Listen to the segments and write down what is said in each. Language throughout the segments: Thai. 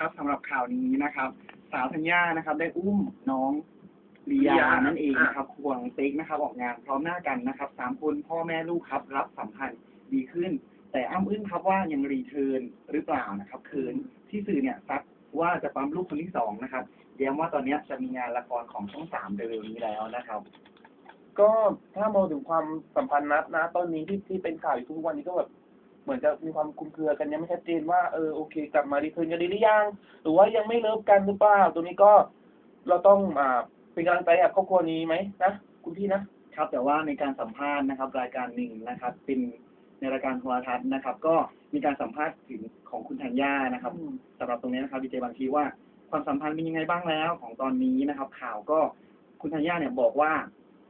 ครับสำหรับข่าวนี้นะครับ สาวธัญญานะครับ ได้อุ้มน้องลีลียายานั่นเองอะนะครับควงติ๊กนะครับ ออกงานพร้อมหน้ากันนะครับสามคนพ่อแม่ลูกครับ รับสัมพันธ์ดีขึ้น แต่อ้ำอึ้งครับว่ายังรีเทิร์นหรือเปล่านะครับคืนที่สื่อเนี่ยซักว่าจะปั๊มลูกคนที่สองนะครับแย้มว่าตอนเนี้ยจะมีงานละครของช่องสามเร็วๆนี้แล้วนะครับ ก็ถ้ามองถึงความสัมพันธ์นัดนะตอนนี้ที่ที่เป็นข่าวอยู่ทุกวันนี้ก็แบบ เหมือนจะมีความคลุมเครือกันยังไม่ชัดเจนว่าเออโอเค กลับมาดีคืนกันดีหรือยังหรือว่ายังไม่เลิฟกันหรือเปล่าตรงนี้ก็เราต้องอ่าเป็นกำลังใจให้กับครอบครัวนี้ไหมนะคุณพี่นะครับแต่ว่าในการสัมภาษณ์นะครับ รายการหนึ่งนะครับ เป็นในรายการโทรทัศน์นะครับ ก็มีการสัมภาษณ์ถึงของคุณธัญญานะครับอืมสำหรับตรงนี้นะครับดีเจบางทีว่าความสัมพันธ์เป็นยังไงบ้างแล้ว ของตอนนี้นะครับ ข่าวก็คุณธัญญาเนี่ยบอกว่า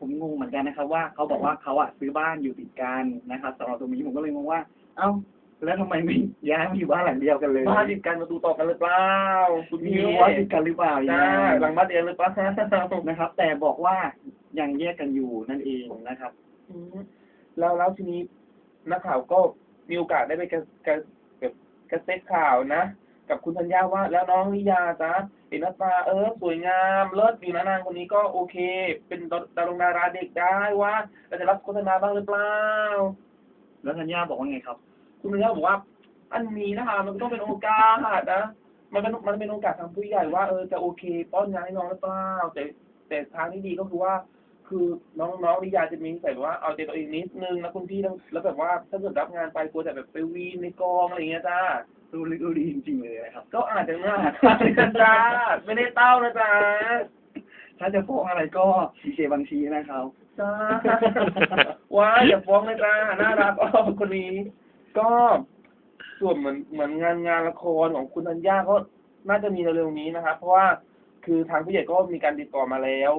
ผมงงเหมือนกันนะครับ ว่าเขาบอกว่าเขาอะซื้อบ้านอยู่ติดกันนะครับสำหรับตรงนี้ผมก็เลยงงว่า เอ้าแล้วทำไมไม่ย้ายมาอยู่บ้านหลังเดียวกันเลยบ้านติดกันประตูต่อกันหรือเปล่าคุณมีพี่รั้วติดกันหรือเปล่ายังใช่ไงหลังบ้านเดียวหรือเปล่านะครับ แต่บอกว่ายังแยกกันอยู่นั่นเองนะครับอืมแล้วแล้วทีนี้นักข่าวก็มีโอกาสได้ไปกระกระแบบกระเซ็ตข่าวนะ กับคุณธัญญาว่า แล้วน้องลิยาจ้ะเห็นหน้าตาเออสวยงามเลิศอยู่นะนางคนนี้ก็โอเค เป็นดารงดาราเด็กได้ว่าเราจะรับโฆษณาบ้างหรือเปล่าแล้วธัญญาบอกว่าไงครับ คุณธัญญาบอกว่า อันนี้นะคะมันก็ต้องเป็นโอกาสนะมันเป็นมันเป็นโอกาสทางผู้ใหญ่ว่าเออจะโอเค ป้อนงานให้น้องหรือเปล่าแต่แต่ทางที่ดีก็คือว่า คือน้องน้องลิยาจะมีนิสัยแบบว่าเอาใจตัวเองนิดนึงนะคุณพี่แล้วแล้วแบบว่าถ้าเกิดรับงานไปกลัวจะแบบไปวีนในกองอะไรอย่างเงี้ยจ้า รู้ลึกรู้ดีจริงๆเลยนะครับ ก็อาจจะง่ายจ้าไม่ได้เต้านะจ๊ะถ้าจะฟ้องอะไรก็ดีเจบางทีนะครับจ้าว้ายอย่าฟ้องเลยจ้าน่ารักอ๋อคนนี้ ก็ส่วนเหมือนเหมือนงานงานละครของคุณธัญญาก็น่าจะมีเร็วๆนี้นะครับ เพราะว่าคือทางผู้ใหญ่ก็มีการติดต่อมาแล้ว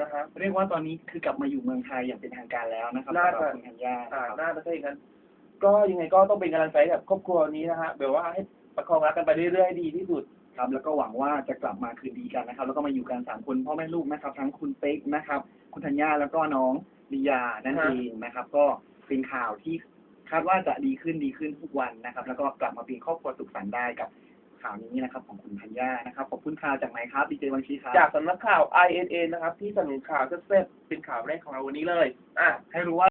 นะฮะเรียกว่าตอนนี้คือกลับมาอยู่เมืองไทยอย่างเป็นทางการแล้วนะครับน่าสำหจะรับคุณธัญญาอ่าครับน่าจะใช่อย่างนั้น ก็ยังไงก็ต้องเป็นกำลังใจให้กับครอบครัวนี้นะฮะแบบว่าให้ประคองรักกันไปเรื่อยๆให้ดีที่สุด ครับแล้วก็หวังว่าจะกลับมาคืนดีกันนะครับ แล้วก็มาอยู่กันสามคนพ่อแม่ลูกนะครับ ทั้งคุณเป๊กนะครับ คุณธัญญาแล้วก็น้องลียานั่นฮะ เองนะครับ ก็เป็นข่าวที่คาดว่าจะดีขึ้นดีขึ้นทุกวันนะครับ แล้วก็กลับมาเป็นครอบครัวสุขสันต์ได้กับข่าวนี้นะครับ ของคุณธัญญานะครับขอบคุณข่าวจากไหนครับดีเจบางทีครับ จากสำนักข่าว INN นะครับ ที่เสนอข่าวเซ็ตๆเป็นข่าวแรกของเราวันนี้เลย อะ ให้รู้ว่า